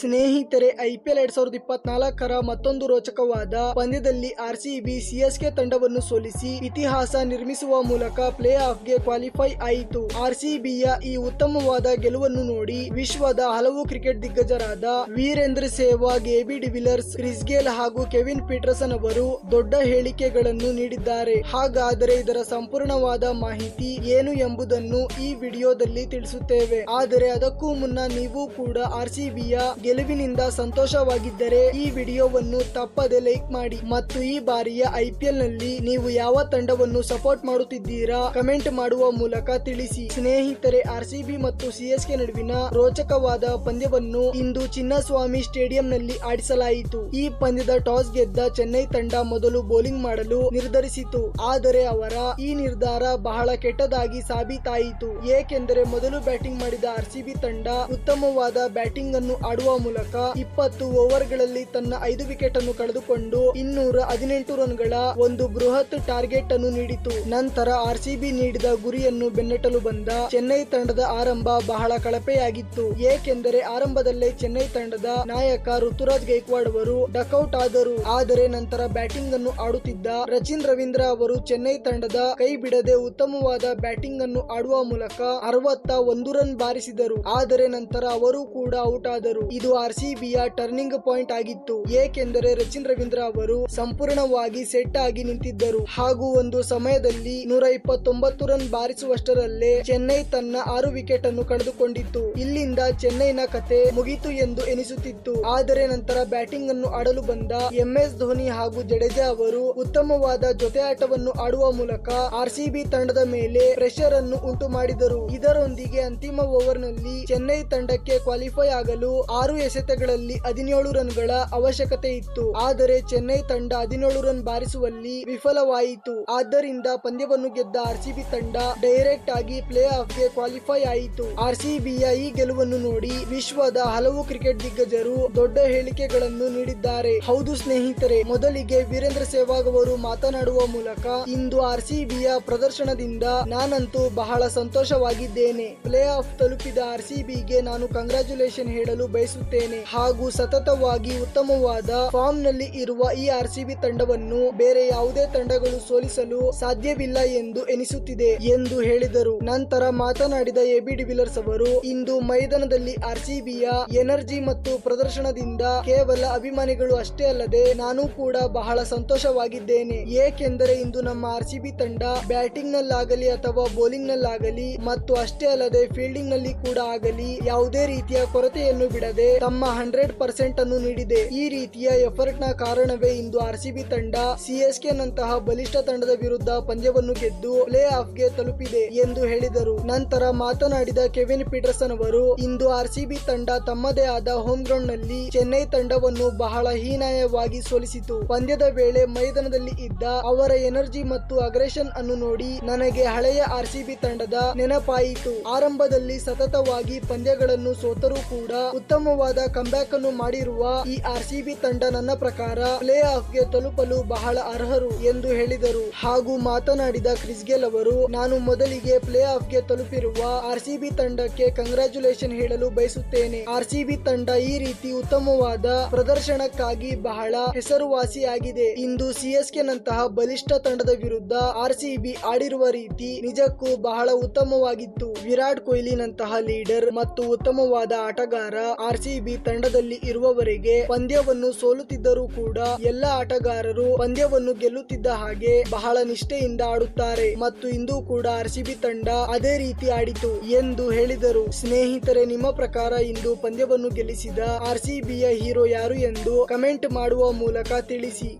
ಸ್ನೇಹಿತರೆ ಐಪಿಎಲ್ ಎರಡ್ ಸಾವಿರದ ಇಪ್ಪತ್ನಾಲ್ಕರ ಮತ್ತೊಂದು ರೋಚಕವಾದ ಪಂದ್ಯದಲ್ಲಿ ಆರ್ಸಿಬಿ ಸಿಎಸ್ಕೆ ತಂಡವನ್ನು ಸೋಲಿಸಿ ಇತಿಹಾಸ ನಿರ್ಮಿಸುವ ಮೂಲಕ ಪ್ಲೇ ಆಫ್ಗೆ ಕ್ವಾಲಿಫೈ ಆಯಿತು. ಆರ್ಸಿಬಿಯ ಈ ಉತ್ತಮವಾದ ಗೆಲುವನ್ನು ನೋಡಿ ವಿಶ್ವದ ಹಲವು cricket ದಿಗ್ಗಜರಾದ Virender Sehwag AB de Villiers Chris Gayle ಹಾಗೂ ಕೆವಿನ್ ಪೀಟರ್ಸನ್ ಅವರು ದೊಡ್ಡ ಹೇಳಿಕೆಗಳನ್ನು ನೀಡಿದ್ದಾರೆ. ಹಾಗಾದರೆ ಇದರ ಸಂಪೂರ್ಣವಾದ ಮಾಹಿತಿ ಏನು ಎಂಬುದನ್ನು ಈ ವಿಡಿಯೋದಲ್ಲಿ ತಿಳಿಸುತ್ತೇವೆ. ಆದರೆ ಅದಕ್ಕೂ ಮುನ್ನ ನೀವು ಕೂಡ ಆರ್ಸಿಬಿಯ ಗೆಲುವಿನಿಂದ ಸಂತೋಷವಾಗಿದ್ದರೆ ಈ ವಿಡಿಯೋವನ್ನು ತಪ್ಪದೆ ಲೈಕ್ ಮಾಡಿ ಮತ್ತು ಈ ಬಾರಿಯ ಐಪಿಎಲ್ನಲ್ಲಿ ನೀವು ಯಾವ ತಂಡವನ್ನು ಸಪೋರ್ಟ್ ಮಾಡುತ್ತಿದ್ದೀರಾ ಕಮೆಂಟ್ ಮಾಡುವ ಮೂಲಕ ತಿಳಿಸಿ. ಸ್ನೇಹಿತರೆ ಆರ್ಸಿಬಿ ಮತ್ತು ಸಿಎಸ್ಕೆ ನಡುವಿನ ರೋಚಕವಾದ ಪಂದ್ಯವನ್ನು ಇಂದು ಚಿನ್ನಸ್ವಾಮಿ ಸ್ಟೇಡಿಯಂನಲ್ಲಿ ಆಡಿಸಲಾಯಿತು. ಈ ಪಂದ್ಯದ ಟಾಸ್ ಗೆದ್ದ ಚೆನ್ನೈ ತಂಡ ಮೊದಲು ಬೌಲಿಂಗ್ ಮಾಡಲು ನಿರ್ಧರಿಸಿತು. ಆದರೆ ಅವರ ಈ ನಿರ್ಧಾರ ಬಹಳ ಕೆಟ್ಟದಾಗಿ ಸಾಬೀತಾಯಿತು. ಏಕೆಂದರೆ ಮೊದಲು ಬ್ಯಾಟಿಂಗ್ ಮಾಡಿದ ಆರ್ಸಿಬಿ ತಂಡ ಉತ್ತಮವಾದ ಬ್ಯಾಟಿಂಗ್ ಅನ್ನು ಆಡುವ ಮೂಲಕ ಇಪ್ಪತ್ತು ಓವರ್ಗಳಲ್ಲಿ ತನ್ನ ಐದು ವಿಕೆಟ್ ಅನ್ನು ಕಳೆದುಕೊಂಡು ಇನ್ನೂರ ಹದಿನೆಂಟು ರನ್ಗಳ ಒಂದು ಬೃಹತ್ ಟಾರ್ಗೆಟ್ ಅನ್ನು ನೀಡಿತು. ನಂತರ ಆರ್ಸಿಬಿ ನೀಡಿದ ಗುರಿಯನ್ನು ಬೆನ್ನಟ್ಟಲು ಬಂದ ಚೆನ್ನೈ ತಂಡದ ಆರಂಭ ಬಹಳ ಕಳಪೆಯಾಗಿತ್ತು. ಏಕೆಂದರೆ ಆರಂಭದಲ್ಲೇ ಚೆನ್ನೈ ತಂಡದ ನಾಯಕ ಋತುರಾಜ್ ಗೈಕ್ವಾಡ್ ಅವರು ಡಕೌಟ್ ಆದರು. ಆದರೆ ನಂತರ ಬ್ಯಾಟಿಂಗ್ ಅನ್ನು ಆಡುತ್ತಿದ್ದ ರಚಿನ್ ರವೀಂದ್ರ ಅವರು ಚೆನ್ನೈ ತಂಡದ ಕೈ ಬಿಡದೆ ಉತ್ತಮವಾದ ಬ್ಯಾಟಿಂಗ್ ಅನ್ನು ಆಡುವ ಮೂಲಕ ಅರವತ್ತ ಒಂದು ರನ್ ಬಾರಿಸಿದರು. ಆದರೆ ನಂತರ ಅವರು ಕೂಡ ಔಟ್ ಆದರು. ಇದು ಯ ಟರ್ನಿಂಗ್ ಪಾಯಿಂಟ್ ಆಗಿತ್ತು. ಏಕೆಂದರೆ ರಚಿನ್ ರವೀಂದ್ರ ಅವರು ಸಂಪೂರ್ಣವಾಗಿ ಸೆಟ್ ಆಗಿ ನಿಂತಿದ್ದರು. ಹಾಗೂ ಒಂದು ಸಮಯದಲ್ಲಿ ನೂರ ಇಪ್ಪತ್ತೊಂಬತ್ತು ರನ್ ಬಾರಿಸುವಷ್ಟರಲ್ಲೇ ಚೆನ್ನೈ ತನ್ನ ಆರು ವಿಕೆಟ್ ಅನ್ನು ಕಳೆದುಕೊಂಡಿತ್ತು. ಇಲ್ಲಿಂದ ಚೆನ್ನೈನ ಕತೆ ಮುಗಿತು ಎಂದು ಎನಿಸುತ್ತಿತ್ತು. ಆದರೆ ನಂತರ ಬ್ಯಾಟಿಂಗ್ ಅನ್ನು ಆಡಲು ಬಂದ ಎಂಎಸ್ ಧೋನಿ ಹಾಗೂ ಜಡೇಜಾ ಅವರು ಉತ್ತಮವಾದ ಜೊತೆ ಆಟವನ್ನು ಆಡುವ ಮೂಲಕ ಆರ್ಸಿಬಿ ತಂಡದ ಮೇಲೆ ಪ್ರೆಷರ್ ಅನ್ನು ಉಂಟು ಮಾಡಿದರು ಇದರೊಂದಿಗೆ ಅಂತಿಮ ಓವರ್ನಲ್ಲಿ ಚೆನ್ನೈ ತಂಡಕ್ಕೆ ಕ್ವಾಲಿಫೈ ಆಗಲು ಆರು ಎಸೆತಗಳಲ್ಲಿ ಹದಿನೇಳು ರನ್ಗಳ ಅವಶ್ಯಕತೆ ಇತ್ತು. ಆದರೆ ಚೆನ್ನೈ ತಂಡ ಹದಿನೇಳು ರನ್ ಬಾರಿಸುವಲ್ಲಿ ವಿಫಲವಾಯಿತು. ಆದ್ದರಿಂದ ಪಂದ್ಯವನ್ನು ಗೆದ್ದ ಆರ್ಸಿಬಿ ತಂಡ ಡೈರೆಕ್ಟ್ ಆಗಿ ಪ್ಲೇ ಆಫ್ಗೆ ಕ್ವಾಲಿಫೈ ಆಯಿತು. ಆರ್ಸಿಬಿಯ ಈ ಗೆಲುವನ್ನು ನೋಡಿ ವಿಶ್ವದ ಹಲವು ಕ್ರಿಕೆಟ್ ದಿಗ್ಗಜರು ದೊಡ್ಡ ಹೇಳಿಕೆಗಳನ್ನು ನೀಡಿದ್ದಾರೆ. ಹೌದು ಸ್ನೇಹಿತರೆ, ಮೊದಲಿಗೆ ವೀರೇಂದ್ರ ಸೆಹ್ವಾಗ್ ಅವರು ಮಾತನಾಡುವ ಮೂಲಕ ಇಂದು ಆರ್ಸಿಬಿಯ ಪ್ರದರ್ಶನದಿಂದ ನಾನಂತೂ ಬಹಳ ಸಂತೋಷವಾಗಿದ್ದೇನೆ. ಪ್ಲೇ ಆಫ್ ತಲುಪಿದ ಆರ್ಸಿಬಿಗೆ ನಾನು ಕಂಗ್ರಾಚುಲೇಷನ್ ಹೇಳಲು ಬಯಸುತ್ತೇನೆ. ಹಾಗೂ ಸತತವಾಗಿ ಉತ್ತಮವಾದ ಫಾರ್ಮ್ನಲ್ಲಿ ಇರುವ ಈ ಆರ್ಸಿಬಿ ತಂಡವನ್ನು ಬೇರೆ ಯಾವುದೇ ತಂಡಗಳು ಸೋಲಿಸಲು ಸಾಧ್ಯವಿಲ್ಲ ಎಂದು ಎನಿಸುತ್ತಿದೆ ಎಂದು ಹೇಳಿದರು. ನಂತರ ಮಾತನಾಡಿದ ಎಬಿ ಡಿವಿಲರ್ಸ್ ಅವರು, ಇಂದು ಮೈದಾನದಲ್ಲಿ ಆರ್ಸಿಬಿಯ ಎನರ್ಜಿ ಮತ್ತು ಪ್ರದರ್ಶನದಿಂದ ಕೇವಲ ಅಭಿಮಾನಿಗಳು ಅಷ್ಟೇ ಅಲ್ಲದೆ ನಾನು ಕೂಡ ಬಹಳ ಸಂತೋಷವಾಗಿದ್ದೇನೆ. ಏಕೆಂದರೆ ಇಂದು ನಮ್ಮ ಆರ್ಸಿಬಿ ತಂಡ ಬ್ಯಾಟಿಂಗ್ ನಲ್ಲಾಗಲಿ ಅಥವಾ ಬೌಲಿಂಗ್ ನಲ್ಲಾಗಲಿ ಮತ್ತು ಅಷ್ಟೇ ಅಲ್ಲದೆ ಫೀಲ್ಡಿಂಗ್ನಲ್ಲಿ ಕೂಡ ಆಗಲಿ ಯಾವುದೇ ರೀತಿಯ ಕೊರತೆಯನ್ನು ಬಿಡದೆ ತಮ್ಮ ಹಂಡ್ರೆಡ್ ಪರ್ಸೆಂಟ್ ಅನ್ನು ನೀಡಿದೆ. ಈ ರೀತಿಯ ಎಫರ್ಟ್ನ ಕಾರಣವೇ ಇಂದು ಆರ್ಸಿಬಿ ತಂಡ ಸಿಎಸ್ಕೆ ನಂತಹ ಬಲಿಷ್ಠ ತಂಡದ ವಿರುದ್ಧ ಪಂದ್ಯವನ್ನು ಗೆದ್ದು ಪ್ಲೇ ಆಫ್ಗೆ ತಲುಪಿದೆ ಎಂದು ಹೇಳಿದರು. ನಂತರ ಮಾತನಾಡಿದ ಕೆವಿನ್ ಪೀಟರ್ಸನ್ ಅವರು, ಇಂದು ಆರ್ಸಿಬಿ ತಂಡ ತಮ್ಮದೇ ಆದ ಹೋಮ್ ಗ್ರೌಂಡ್ನಲ್ಲಿ ಚೆನ್ನೈ ತಂಡವನ್ನು ಬಹಳ ಹೀನಾಯವಾಗಿ ಸೋಲಿಸಿತು. ಪಂದ್ಯದ ವೇಳೆ ಮೈದಾನದಲ್ಲಿ ಇದ್ದ ಅವರ ಎನರ್ಜಿ ಮತ್ತು ಅಗ್ರೆಷನ್ ಅನ್ನು ನೋಡಿ ನನಗೆ ಹಳೆಯ ಆರ್ಸಿಬಿ ತಂಡದ ನೆನಪಾಯಿತು. ಆರಂಭದಲ್ಲಿ ಸತತವಾಗಿ ಪಂದ್ಯಗಳನ್ನು ಸೋತರೂ ಕೂಡ ಉತ್ತಮವಾದ ಕಂಬ್ಯಾಕ್ ಅನ್ನು ಮಾಡಿರುವ ಈ ಆರ್ಸಿಬಿ ತಂಡ ನನ್ನ ಪ್ರಕಾರ ಪ್ಲೇ ಆಫ್ಗೆ ತಲುಪಲು ಬಹಳ ಅರ್ಹರು ಎಂದು ಹೇಳಿದರು. ಹಾಗೂ ಮಾತನಾಡಿದ ಕ್ರಿಸ್ ಗೇಲ್ ಅವರು, ನಾನು ಮೊದಲಿಗೆ ಪ್ಲೇ ಆಫ್ಗೆ ತಲುಪಿರುವ ಆರ್ಸಿಬಿ ತಂಡಕ್ಕೆ ಕಂಗ್ರಾಚುಲೇಷನ್ ಹೇಳಲು ಬಯಸುತ್ತೇನೆ. ಆರ್ಸಿಬಿ ತಂಡ ಈ ರೀತಿ ಉತ್ತಮವಾದ ಪ್ರದರ್ಶನಕ್ಕಾಗಿ ಬಹಳ ಹೆಸರುವಾಸಿಯಾಗಿದೆ. ಇಂದು ಸಿಎಸ್ಕೆ ನಂತಹ ಬಲಿಷ್ಠ ತಂಡದ ವಿರುದ್ಧ ಆರ್ಸಿಬಿ ಆಡಿರುವ ರೀತಿ ನಿಜಕ್ಕೂ ಬಹಳ ಉತ್ತಮವಾಗಿತ್ತು. ವಿರಾಟ್ ಕೊಹ್ಲಿ ನಂತಹ ಲೀಡರ್ ಮತ್ತು ಉತ್ತಮವಾದ ಆಟಗಾರ ಆರ್ಸಿಬಿ ತಂಡದಲ್ಲಿ ಇರುವವರೆಗೆ ಪಂದ್ಯವನ್ನು ಸೋಲುತ್ತಿದ್ದರೂ ಕೂಡ ಎಲ್ಲ ಆಟಗಾರರು ಪಂದ್ಯವನ್ನು ಗೆಲ್ಲುತ್ತಿದ್ದ ಹಾಗೆ ಬಹಳ ನಿಷ್ಠೆಯಿಂದ ಆಡುತ್ತಾರೆ. ಮತ್ತು ಇಂದು ಕೂಡ ಆರ್ಸಿಬಿ ತಂಡ ಅದೇ ರೀತಿ ಆಡಿತು ಎಂದು ಹೇಳಿದರು. ಸ್ನೇಹಿತರೆ, ನಿಮ್ಮ ಪ್ರಕಾರ ಇಂದು ಪಂದ್ಯವನ್ನು ಗೆಲ್ಲಿಸಿದ ಆರ್ಸಿಬಿಯ ಹೀರೋ ಯಾರು ಎಂದು ಕಮೆಂಟ್ ಮಾಡುವ ಮೂಲಕ ತಿಳಿಸಿ.